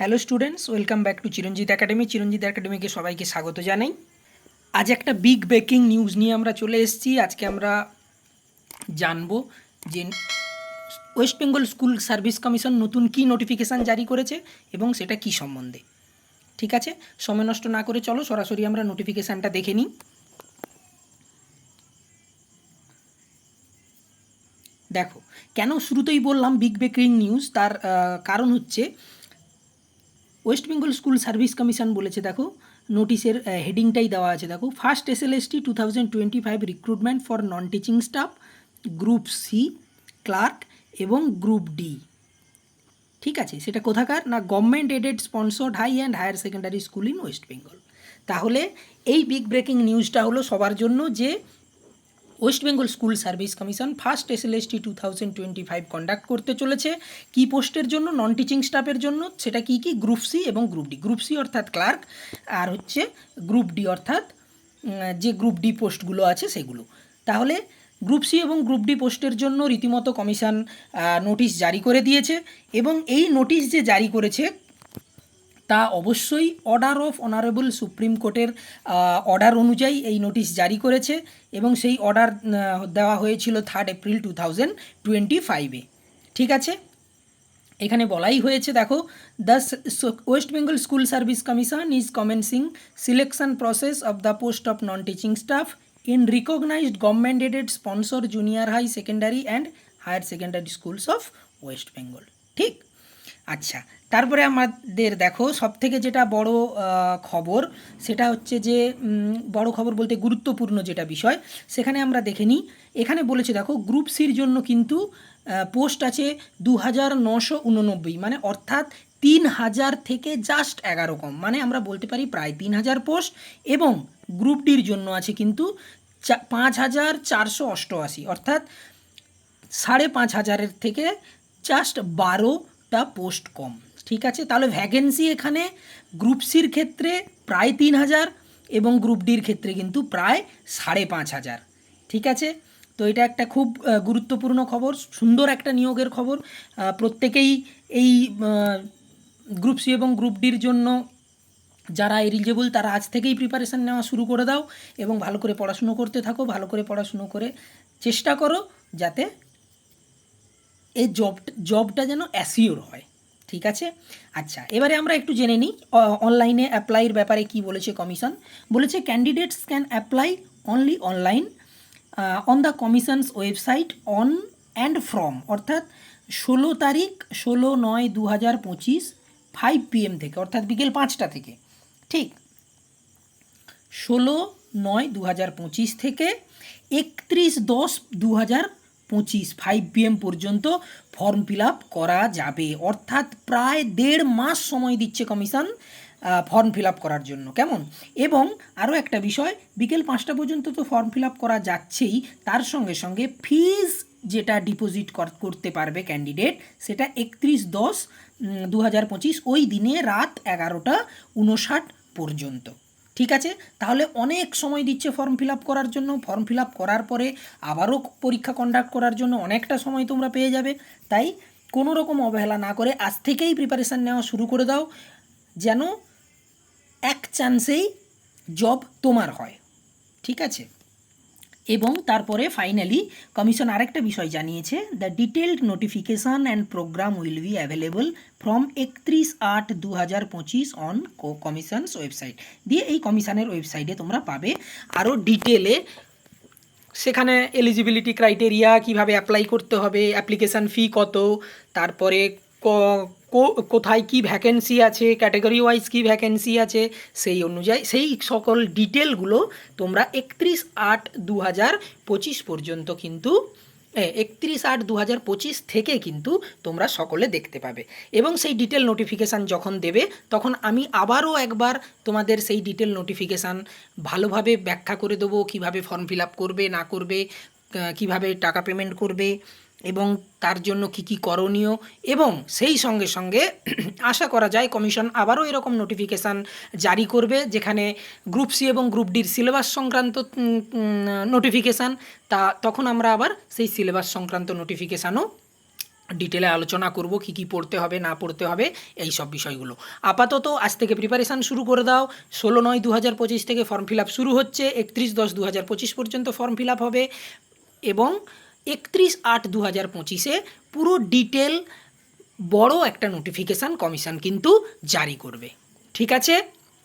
Hello students, welcome back to Chiranjit academy. Chiranjit একাডেমিকে সবাইকে স্বাগত জানাই। আজ একটা বিগ ব্রেকিং নিউজ নিয়ে আমরা চলে এসেছি। আজকে আমরা জানব যে West Bengal school service commission নতুন কি নোটিফিকেশান জারি করেছে এবং সেটা কি সম্বন্ধে। ঠিক আছে? সময় নষ্ট না করে চলো, সরাসরি আমরা নোটিফিকেশানটা দেখে নিই। দেখো, কেন শুরুতেই বললাম বিগ ব্রেকিং নিউজ তার কারণ হচ্ছে West Bengal school service commission বলেছে, দেখো নোটিশের হেডিংটাই দেওয়া আছে, দেখো first S L ST two thousand twenty five recruitment for non teaching staff group C clerk এবং গ্রুপ ডি ঠিক আছে, সেটা কোথাকার? না government aided sponsored high and higher secondary school in West Bengal তাহলে, এই বিগ ব্রেকিং নিউজটা হলো সবার জন্য যে West Bengal school service commission first S L S T two thousand twenty five conduct করতে চলেছে। কী পোস্টের জন্য নন টিচিং স্টাফের জন্য, সেটা কি কি? গ্রুপ সি এবং গ্রুপ ডি। গ্রুপ সি অর্থাৎ ক্লার্ক, আর হচ্ছে গ্রুপ ডি অর্থাৎ যে গ্রুপ ডি পোস্টগুলো আছে সেগুলো। তাহলে গ্রুপ সি এবং গ্রুপ ডি পোস্টের জন্য রীতিমতো কমিশন নোটিশ জারি করে দিয়েছে এবং এই নোটিশ যে জারি করেছে তা অবশ্যই অর্ডার অফ অনারেবল সুপ্রিম কোর্টের অর্ডার অনুযায়ী এই নোটিশ জারি করেছে এবং সেই অর্ডার দেওয়া হয়েছিল third April two thousand twenty ফাইভে ঠিক আছে? এখানে বলাই হয়েছে, দেখো the West Bengal school service commission is commencing selection process of the post of non teaching staff in recognised government aided sponsor junior high secondary and higher secondary schools of West Bengal ঠিক? আচ্ছা তারপরে আমাদের দেখো সব থেকে যেটা বড় খবর, সেটা হচ্ছে যে বড় খবর বলতে গুরুত্বপূর্ণ যেটা বিষয়, সেখানে আমরা দেখে নিই। এখানে বলেছে দেখো গ্রুপ সির জন্য কিন্তু পোস্ট আছে দু হাজার নশো উননব্বই মানে অর্থাৎ তিন হাজার থেকে জাস্ট এগারো কম মানে আমরা বলতে পারি প্রায় তিন হাজার পোস্ট এবং গ্রুপ ডির জন্য আছে কিন্তু পাঁচ হাজার চারশো অষ্টআশি, অর্থাৎ সাড়ে পাঁচ হাজারের থেকে জাস্ট বারোটা পোস্ট কম, ঠিক আছে? তাহলে ভ্যাকেন্সি এখানে গ্রুপ সির ক্ষেত্রে প্রায় তিন হাজার এবং গ্রুপ ডির ক্ষেত্রে কিন্তু প্রায় সাড়ে পাঁচ হাজার, ঠিক আছে? তো এটা একটা খুব গুরুত্বপূর্ণ খবর, সুন্দর একটা নিয়োগের খবর। প্রত্যেকেই এই গ্রুপ সি এবং গ্রুপ ডির জন্য যারা এলিজেবল তারা আজ থেকেই প্রিপারেশান নেওয়া শুরু করে দাও এবং ভালো করে পড়াশুনো করতে থাকো, ভালো করে পড়াশুনো করে চেষ্টা করো যাতে এই জব জবটা যেন অ্যাসিওর হয়, ঠিক আছে? আচ্ছা এবারে আমরা একটু জেনে নিই অনলাইনে অ্যাপ্লাইয়ের ব্যাপারে কি বলেছে কমিশন বলেছে candidates can apply only online on the commission's website on and from অর্থাৎ ষোলো তারিখ ষোলো নয় দু হাজার পঁচিশ ফাইভ পিএম থেকে, অর্থাৎ বিকেল পাঁচটা থেকে, ঠিক? ষোলো নয় দু হাজার পঁচিশ থেকে একত্রিশ দশ দু হাজার পঁচিশ ফাইভ পিএম পর্যন্ত ফর্ম ফিল করা যাবে। অর্থাৎ প্রায় দেড় মাস সময় দিচ্ছে কমিশন ফর্ম ফিল করার জন্য। কেমন? এবং আরও একটা বিষয়, বিকেল পাঁচটা পর্যন্ত তো ফর্ম ফিল করা যাচ্ছেই, তার সঙ্গে সঙ্গে ফিজ যেটা ডিপোজিট করতে পারবে ক্যান্ডিডেট সেটা একত্রিশ দশ দু হাজার পঁচিশ, ওই দিনে রাত এগারোটা উনষাট পর্যন্ত। ঠিক আছে? তাহলে অনেক সময় দিচ্ছে ফর্ম ফিল আপ করার জন্য। ফর্ম ফিল আপ করার পরে আবারও পরীক্ষা কন্ডাক্ট করার জন্য অনেকটা সময় তোমরা পেয়ে যাবে। তাই কোনো রকম অবহেলা না করে আজ থেকেই প্রিপারেশান নেওয়া শুরু করে দাও, যেন এক চান্সেই জব তোমার হয়। ঠিক আছে? এবং তারপরে ফাইনালি কমিশন আরেকটা বিষয় জানিয়েছে the detailed notification and programme will be available from একত্রিশ আট দু হাজার পঁচিশ অন কো কমিশনস ওয়েবসাইট দিয়ে এই কমিশনের ওয়েবসাইটে তোমরা পাবে আরও ডিটেলে সেখানে এলিজিবিলিটি ক্রাইটেরিয়া কীভাবে অ্যাপ্লাই করতে হবে অ্যাপ্লিকেশান ফি কত, তারপরে কোথায় কি ভ্যাকেন্সি আছে ক্যাটাগরি ওয়াইজ কি ভ্যাকেন্সি আছে, সেই অনুযায়ী, সেই সকল ডিটেলগুলো তোমরা একত্রিশ আট দু হাজার পঁচিশ পর্যন্ত কিন্তু একত্রিশ আট দু হাজার পঁচিশ থেকে কিন্তু তোমরা সকলে দেখতে পাবে। এবং সেই ডিটেল নোটিফিকেশান যখন দেবে, তখন আমি আবারও একবার তোমাদের সেই ডিটেল নোটিফিকেশান ভালোভাবে ব্যাখ্যা করে দেবো, কীভাবে ফর্ম ফিল আপ করবে, না করবে কীভাবে টাকা পেমেন্ট করবে। এবং তার জন্য কি কি করণীয় এবং সেই সঙ্গে সঙ্গে আশা করা যায় কমিশন আবারও এরকম নোটিফিকেশান জারি করবে যেখানে গ্রুপ সি এবং গ্রুপ ডির সিলেবাস সংক্রান্ত নোটিফিকেশান তা তখন আমরা আবার সেই সিলেবাস সংক্রান্ত নোটিফিকেশানও ডিটেলে আলোচনা করব কি কি পড়তে হবে, না পড়তে হবে, এই সব বিষয়গুলো। আপাতত আজ থেকে প্রিপারেশান শুরু করে দাও। ষোলো নয় দু হাজার পঁচিশ থেকে ফর্ম ফিল আপ শুরু হচ্ছে। একত্রিশ দশ দু হাজার পঁচিশ পর্যন্ত ফর্ম ফিল আপ হবে এবং একত্রিশ আট দু হাজার পঁচিশে পুরো ডিটেল বড় একটা নোটিফিকেশান কমিশন কিন্তু জারি করবে। ঠিক আছে?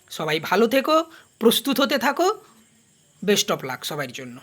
সবাই ভালো থেকো, প্রস্তুত হতে থাকো। বেস্ট অফ লাক সবার জন্য।